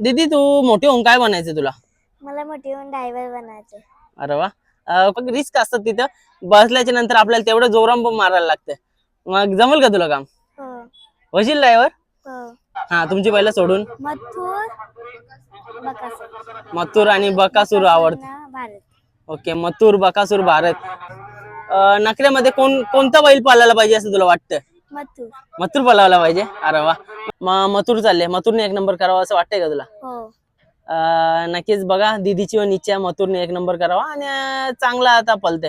दीदी तू मोठी होऊन काय बनायचं तुला? मला मोठी होऊन ड्रायव्हर बनायचं अरे वा. रिस्क असतात तिथं. बसल्याच्या नंतर आपल्याला तेवढं जोराम पण मारायला लागतं मग जमल का तुला काम? हो. होशील ड्रायव्हर? हो. हा तुमची पहिला सोडून. मथुर आणि बकासूर आवडत. ओके मथुर बकासूर भारत. अं, नखऱ्यामध्ये कोण कोणता बैल पालायला पाहिजे असं तुला वाटतं? मथुर. मथुर पलावला पाहिजे? अरे वा. मग मथुर चालले मथुरने एक नंबर करावा असं वाटतंय का तुला? हो. नक्कीच बघा. दिदीची व इच्छा आहे मथुरने एक नंबर करावा आणि चांगला आता पलते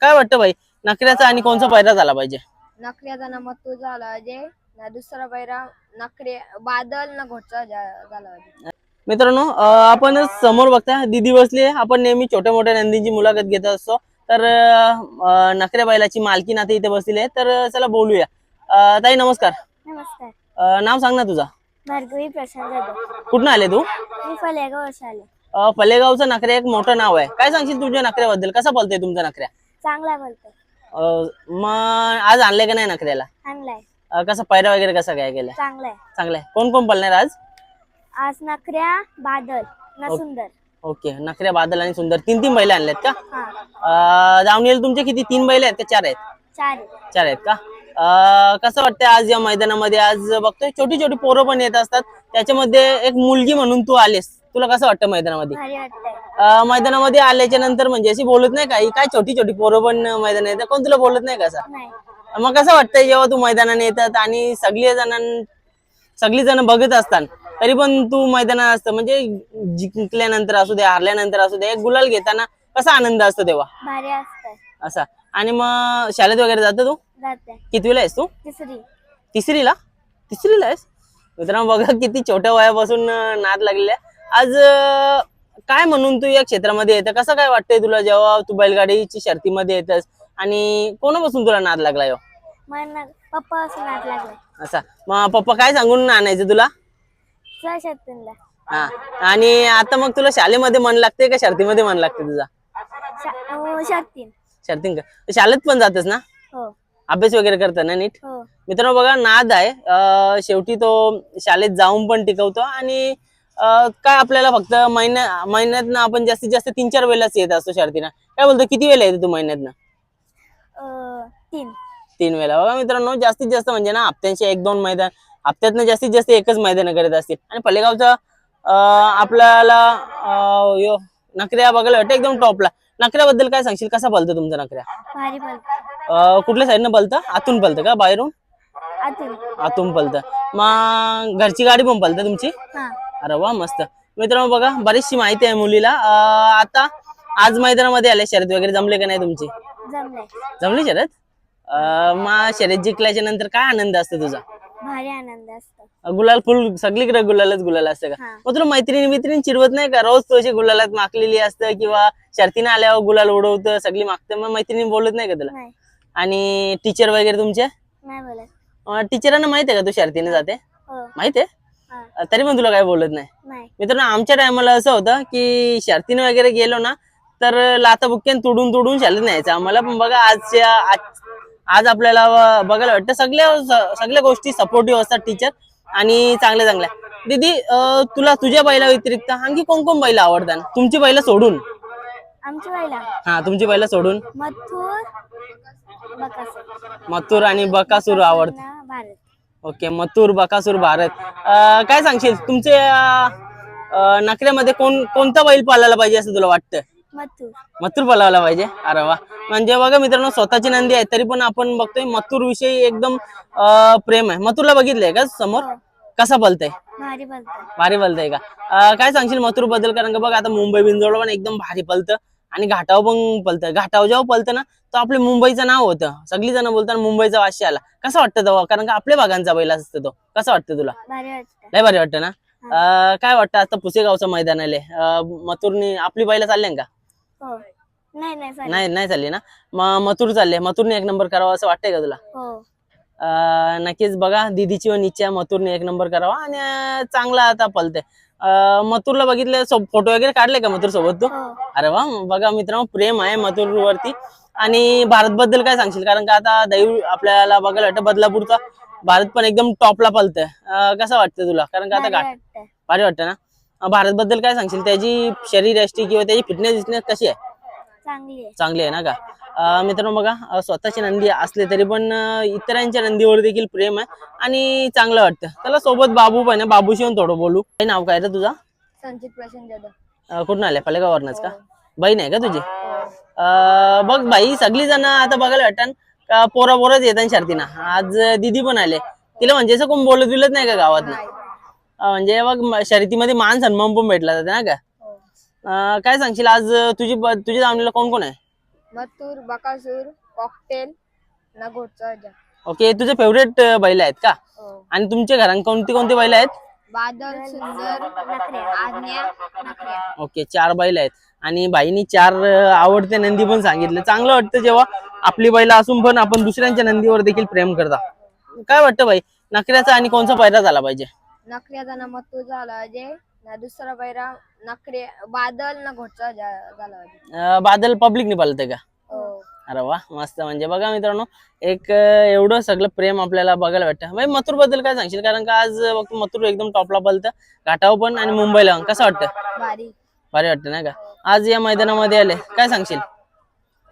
काय वाटतं भाई नखऱ्याचा आणि कोणचा पैरा झाला पाहिजे? नकऱ्याचा ना मत्तू झाला पाहिजे ना दुसरा पैरा नकरे बादल ना घोटचा झाला पाहिजे. मित्रांनो आपण समोर बघता दिदी बसली आहे. आपण नेहमी छोट्या मोठ्या नंदींची मुलाखत घेत असतो. तर अं, नखऱ्या बैलाची मालकी नाते इथे बसलेली आहे. तर चला बोलूया. अं, ताई नमस्कार. नमस्कार. अं, नाव सांग ना तुझा. भार्गवी प्रशांत जाधव. कुठून आले तू? मी फलेगाव वर्ष आले. अं, फलेगावचं एक मोठं नाव आहे. काय सांगशील तुझ्या नखऱ्याबद्दल? कसा बोलतोय तुमचा नखऱ्या? चांगला बोलतो अं, मग आज आणले का नाही नखऱ्याला? आणलाय. अं, कसा पैरा वगैरे कसा काय केलाय? चांगलाय. चांगलाय. कोण कोण पळणार आज? आज नखऱ्या बादल ना सुंदर. ओके. नखऱ्या बादल आणि सुंदर. तीन तीन बैल आणल्यात का? हा. अं, जाऊन येईल तुमचे किती? तीन बैल आहेत का चार आहेत? चार चार आहेत का? कसं वाटतंय आज या मैदानामध्ये? आज बघतोय छोटी छोटी पोरं पण येत असतात. त्याच्यामध्ये एक मुलगी म्हणून तू आलेस. तुला कसं वाटतं मैदानामध्ये? मैदानामध्ये आल्याच्यानंतर म्हणजे अशी बोलत नाही का काय छोटी छोटी पोरं पण मैदान येतात? कोण तुला बोलत नाही का असं? नाही. मग कसं वाटतंय जेव्हा तू मैदानाने येतात आणि सगळी जणां सगळी जण बघत असतात तरी पण तू मैदानात असतं? म्हणजे जिंकल्यानंतर असू दे हारल्यानंतर असू दे एक गुलाल घेताना कसा आनंद असतो तेव्हा? असा. आणि मग शाळेत वगैरे जातो तू? जाते कितवीला आहेस तू? तिसरी. तिसरीला? तिसरीला आहेस? मित्रांनो बघा किती छोट्या वयापासून नाद लागलेला आहे. आज काय म्हणून तू या क्षेत्रामध्ये येतं? कसं काय वाटतंय तुला जेव्हा तू बैलगाडीची शर्तीमध्ये येतस? आणि कोणापासून तुला नाद लागला यो? मला पप्पा असं नाट लागलाय असा. मग पप्पा काय सांगून आणायचं तुला? हा. आणि आता मग तुला शाळेमध्ये मन लागते का शर्तीमध्ये मन लागते तुझा? शा- शक्तीन शर्तीन. का शाळेत पण जातस ना? अभ्यास वगैरे करता ना नीट? हो. मित्रांनो बघा नाद आहे. अं, शेवटी तो शाळेत जाऊन पण टिकवतो आणि अं, काय आपल्याला फक्त महिन्या महिन्यातनं आपण जास्तीत जास्त तीन चार वेळेलाच येत असतो शर्तीनं काय बोलतो किती वेळेला येते तू महिन्यातनं? अं, तीन. तीन वेळेला. बघा मित्रांनो जास्तीत जास्त म्हणजे ना हप्त्यांशी एक दोन मैदान हप्त्यातनं जास्तीत जास्त एकच मैदान करत असतील. आणि पल्लेगावचा अं, आपल्याला अं, यो नकऱ्या बघायला वाटतं एकदम टॉपला. नकऱ्याबद्दल काय सांगशील? कसा पलतो तुमचा नकऱ्या भारी बोलतो. कुठल्या साईडनं पलतं आतून पलतं का बाहेरून? आतून. आतून पलतं मग घरची गाडी पण पलतं तुमची? हा. अरे वा मस्त. मित्रांनो बघा बरीचशी माहिती आहे मुलीला. अं, आता आज मैदानामध्ये आले शर्यत वगैरे. जमले का नाही तुमची? जमलंय जमली शर्यत अं, मग शर्यत जिंकल्याच्या नंतर काय आनंद असतो तुझा? भारी आनंद असतो. गुलाल फुल सगळीकडे गुलालच गुलाल असतं का. मग तुला मैत्रिणी मैत्रिणी चिडवत नाही का? रोज तू अशी गुलालात माकलेली असतं किंवा शर्तीने आल्यावर गुलाल उडवतं सगळी मागतं मग मैत्रिणी बोलत नाही का तुला? नाही. आणि टीचर वगैरे तुमचे? नाही बोलत. टीचरांना माहिती आहे का तू शर्तीने जाते? हो. माहिती आहे? हा. तरी पण तुला काय बोलत नाही. नाही. मित्रांनो आमच्या टायमाला असं होतं की शर्तीने वगैरे गेलो ना तर लाता बुक्क्यान तुडून तुडून शाळेत न्यायचं. आम्हाला पण बघा आजच्या आज आज आपल्याला बघायला वाटतं सगळ्या सगळ्या गोष्टी सपोर्टिव्ह असतात टीचर आणि चांगल्या चांगल्या. दीदी तुला तुझ्या बैला व्यतिरिक्त आणखी कोण कोण बैल आवडतात? तुमची बैला सोडून. आमची हा तुमची बैला सोडून. मथुर आणि बकासूर आवडत. ओके मथुर बकासूर भारत. काय सांगशील? तुमचे अं, नखऱ्यामध्ये कोण कोणता बैल पालायला पाहिजे असं तुला वाटतं? मथुर. पलावला पाहिजे? अरे वा. म्हणजे बघा मित्रांनो स्वतःची नंदी आहे तरी पण आपण बघतोय मथुर विषयी एकदम प्रेम आहे. मथुरला बघितलंय का समोर? कसा पलतय भारी बोलतो भारी पलतय का? काय सांगशील मथुरबद्दल कारण का बघ आता मुंबई बिंजोड पण एकदम भारी पलतं आणि घाटाव पण पलतं. घाटाव जेव्हा पलतं ना तर आपल्या मुंबईचं नाव होतं. सगळी जण बोलतात मुंबईचा वाशी आला. कसं वाटतं तेव्हा? कारण का आपल्या भागांचा बैल असतो तो. कसं वाटतं तुला? लय भारी वाटतं ना? काय वाटतं आता पुसेगावचं मैदान आले मथुरनी आपली बैला चालले का? हो. नाही नाही चालेल नाही नाही चालली ना? मग मथुर चालले मथुरने एक नंबर करावा असं वाटतंय का तुला? हो. अं, नक्कीच बघा. दिदीची व इच्छा मथुरने एक नंबर करावा आणि अं, चांगला आता पलते मथुरला बघितले फोटो वगैरे काढले का मथुर सोबत तू? हो. अरे वा. बघा मित्रांनो प्रेम आहे मथुर वरती. आणि भारत बद्दल काय सांगशील? कारण का आता दैव आपल्याला बघायला वाटतं बदलापूरचा. भारत पण एकदम टॉपला पलतंय. कसं वाटतं तुला? कारण का आता भारी घाट भारी वाटतं ना? भारत बद्दल काय सांगशील? त्याची शरीर यष्टी किंवा त्याची फिटनेस कशी आहे? चांगली आहे. चांगली आहे ना का? मित्रांनो बघा स्वतःची नंदी असले तरी पण इतरांच्या नंदीवर देखील प्रेम आहे आणि चांगलं वाटतं. त्याला सोबत बाबू पण आहे बाबूशी पण थोडं बोलू. काय नाव काय रे तुझा? संचित प्रशांत जाधव. कुठून आले पलेगावरनच का? बहीण आहे का तुझी? हो. बघ बाई सगळी जण आता बघायला का पोरा पोरच येतात शर्तीना. आज दिदी पण आले. तिला म्हणजे असं कोण बोलत बिलत नाही का गावात. म्हणजे बघ म- शर्यतीमध्ये मान सन्मान पण भेटला जाते ना का हो. काय सांगशील आज तुझी तुझ्या दावणीला कोण कोण आहे? मथुर बकासूर कॉकटेल ओके तुझे फेवरेट बैल आहेत का? हो. आणि तुमच्या घरात कोणती कोणती बैल आहेत? बादल सुंदर ओके चार बैल आहेत. आणि बाईनी चार आवडते नंदी पण सांगितले. चांगलं वाटतं जेव्हा आपली बैल असून पण आपण दुसऱ्यांच्या नंदीवर देखील प्रेम करता. काय वाटतं बाई? नकऱ्याचा आणि कोणचा पैरा झाला पाहिजे? नखऱ्याचा ना मथुर झाला अजय ना दुसरा बैरा नखरे बादल ना घोटचा जा- झाला अजय अं, बादल पब्लिकने पालते का? हो. अरे वा मस्त. म्हणजे बघा मित्रांनो एक अं, एवढं सगळं प्रेम आपल्याला बघायला भेटतं. भाई मथुरबद्दल काय सांगशील? कारण का आज बघतो मथुर एकदम टॉपला पलतं. घाटावर पण आणि मुंबईला. पण. कसं वाटतं? भारी. भारी वाटतं ना का? आज या मैदानामध्ये आले. काय सांगशील?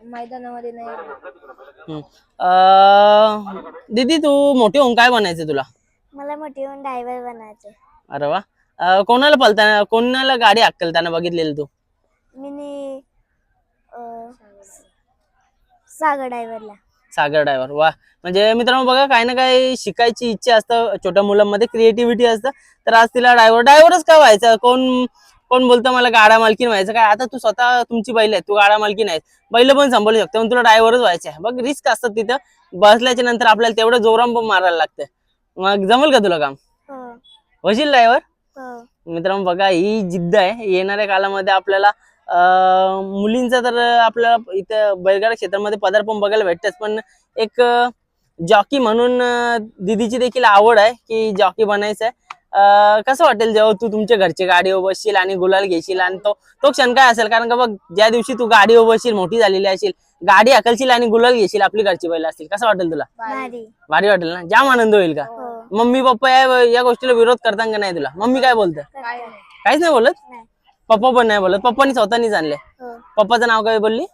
मैदानामध्ये नाही. हम्म. अं, दीदी तू मोठी होऊन काय बनायचं तुला? मला मोठी होऊन ड्रायव्हर बनायचे अरे वा. अं, कोणाला पलताना कोणाला गाडी अक्कलताना बघितलेली तू? मी सागर ड्रायव्हरला सागर ड्रायव्हर वा. म्हणजे मित्रांनो बघा काही ना काही शिकायची इच्छा असतं. छोट्या मुलांमध्ये क्रिएटिव्हिटी असतं. तर आज तिला ड्रायव्हर ड्रायव्हरच का व्हायचं? कोण कोण बोलतं मला गाडा मालकीन व्हायचं? काय आता तू स्वतः तुमची बैल आहे तू गाडा मालकीन आहे बैल पण सांभाळू शकतो पण तुला ड्रायव्हरच व्हायचं आहे बघ रिस्क असतात तिथं. बसल्याच्या नंतर आपल्याला तेवढं जोराम पण मारायला लागतं मग जमल का तुला काम? हो. होशील ड्रायव्हर मित्रांनो बघा ही जिद्द आहे. येणाऱ्या काळामध्ये आपल्याला मुलींचा तर आपल्याला इथं बैलगाडा क्षेत्रामध्ये पदार्पण बघायला भेटतच. पण एक जॉकी म्हणून दीदीची देखील आवड आहे की जॉकी बनायचं आहे कसं वाटेल जेव्हा तू तुमच्या घरच्या गाडीवर बसशील आणि गुलाल घेशील आणि तो तो क्षण काय असेल? कारण का बघ ज्या दिवशी तू गाडीवर बसशील मोठी झालेली असेल गाडी हकलशील आणि गुलाल घेशील आपली घरची बैल असतील. कसं वाटेल तुला? भारी. भारी वाटेल ना? जाम आनंद होईल का? हो. मम्मी पप्पा या या गोष्टीला विरोध करतात का नाही तुला? मम्मी काय बोलतं. काहीच नाही बोलत? पप्पा पण नाही बोलत. पप्पानी स्वतःनीच आणले. हो. पप्पाचं नाव काय बोलली?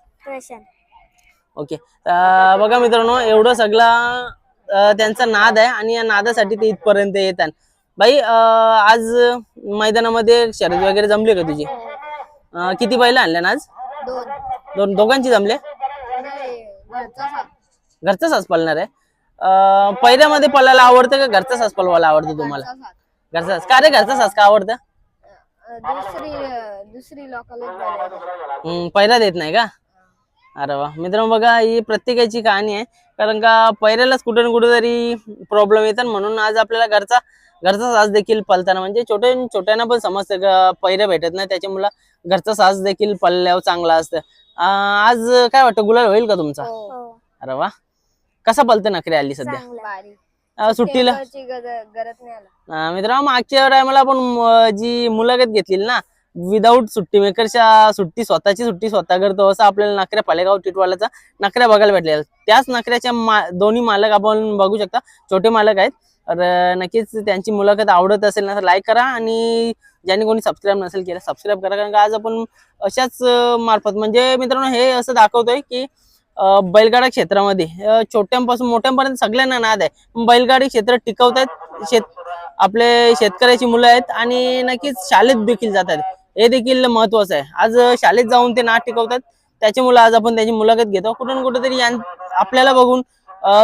ओके. बघा मित्रांनो एवढं सगळा त्यांचा नाद आहे आणि या नादासाठी ते इथपर्यंत येतात. बाई आज मैदानामध्ये शर्यत वगैरे जमली का तुझी? किती बैल आणल्या ना आज? दोन. दोघांची जमले? नाही घरचा साथ. घरचा सास पळणार आहे. अं, पहिल्यामध्ये पळायला आवडतं का घरचा सास पळवायला आवडतं तुम्हाला? घरचा सास. का रे घरचा सास का आवडतं? अं, दुसरी अं, दुसरी लोकांना हम्म, पहिला देत नाही का? अरे वा. मित्रांनो बघा ही प्रत्येकाची कहाणी आहे. कारण का पहिल्यालाच कुठे ना कुठे तरी प्रॉब्लेम येतात. म्हणून आज आपल्याला घरचा घरचा साज देखील पलताना म्हणजे छोट्या छोट्यांना पण समजतं का पहिल्या भेटत नाही. त्याच्यामुळे घरचा साज देखील पल्ल्यावर चांगला असतं. अं, आज काय वाटतं? गुलाल होईल का तुमचा? हो. अरे वा. कसा पलतं नखरे आली सध्या? अं, सुट्टीला? टेबलची गरज गरज नाही आला. अं, मित्रांनो मागच्या टायमाला आपण म- जी मुलाखत घेतलेली ना विदाऊट सुट्टी मेकरच्या सुट्टी स्वतःची सुट्टी स्वतः करतो असं आपल्याला नकऱ्या पालेगाव टिटवालाचा नकऱ्या बघायला भेटलेला त्याच नकऱ्याच्या मा- दोन्ही मालक आपण बघू शकता. छोटे मालक आहेत. तर अं, नक्कीच त्यांची मुलाखत आवडत असेल ना तर लाईक करा आणि ज्यांनी कोणी सबस्क्राईब नसेल केलं सबस्क्राईब करा. कारण का आज आपण अशाच अं, मार्फत म्हणजे मित्रांनो हे असं दाखवतोय की बैलगाडा क्षेत्रामध्ये. छोट्यांपासून मोठ्यांपर्यंत सगळ्यांना नाद आहे. बैलगाडी क्षेत्र टिकवतायत शेत आपले शेतकऱ्याची मुलं आहेत आणि नक्कीच शाळेत देखील जातात हे देखील महत्वाचं आहे. आज शाळेत जाऊन ते नाद टिकवतात त्याच्यामुळे आज आपण त्याची मुलाखत घेतो. कुठून कुठेतरी आपल्याला बघून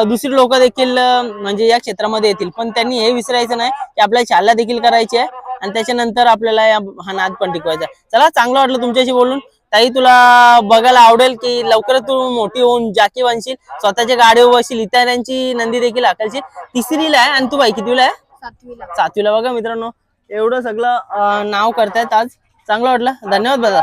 दुसरी लोक देखील म्हणजे या क्षेत्रामध्ये येतील. पण त्यांनी हे विसरायचं नाही की आपल्याला शाळा देखील करायची आहे आणि त्याच्यानंतर आपल्याला या हा नाद पण टिकवायचा आहे. चला चांगलं वाटलं तुमच्याशी बोलून. ताई तुला बघायला आवडेल की लवकरच तू मोठी होऊन जाकी बनशील स्वतःच्या गाडीवर बसशील इतरांची नंदी देखील हाकलशील तिसरीला आहे आणि तू बाई कितवीला आहे? सातवीला. सातवीला बघा मित्रांनो. एवढं सगळं नाव करतायत आज. चांगलं वाटलं. धन्यवाद दादा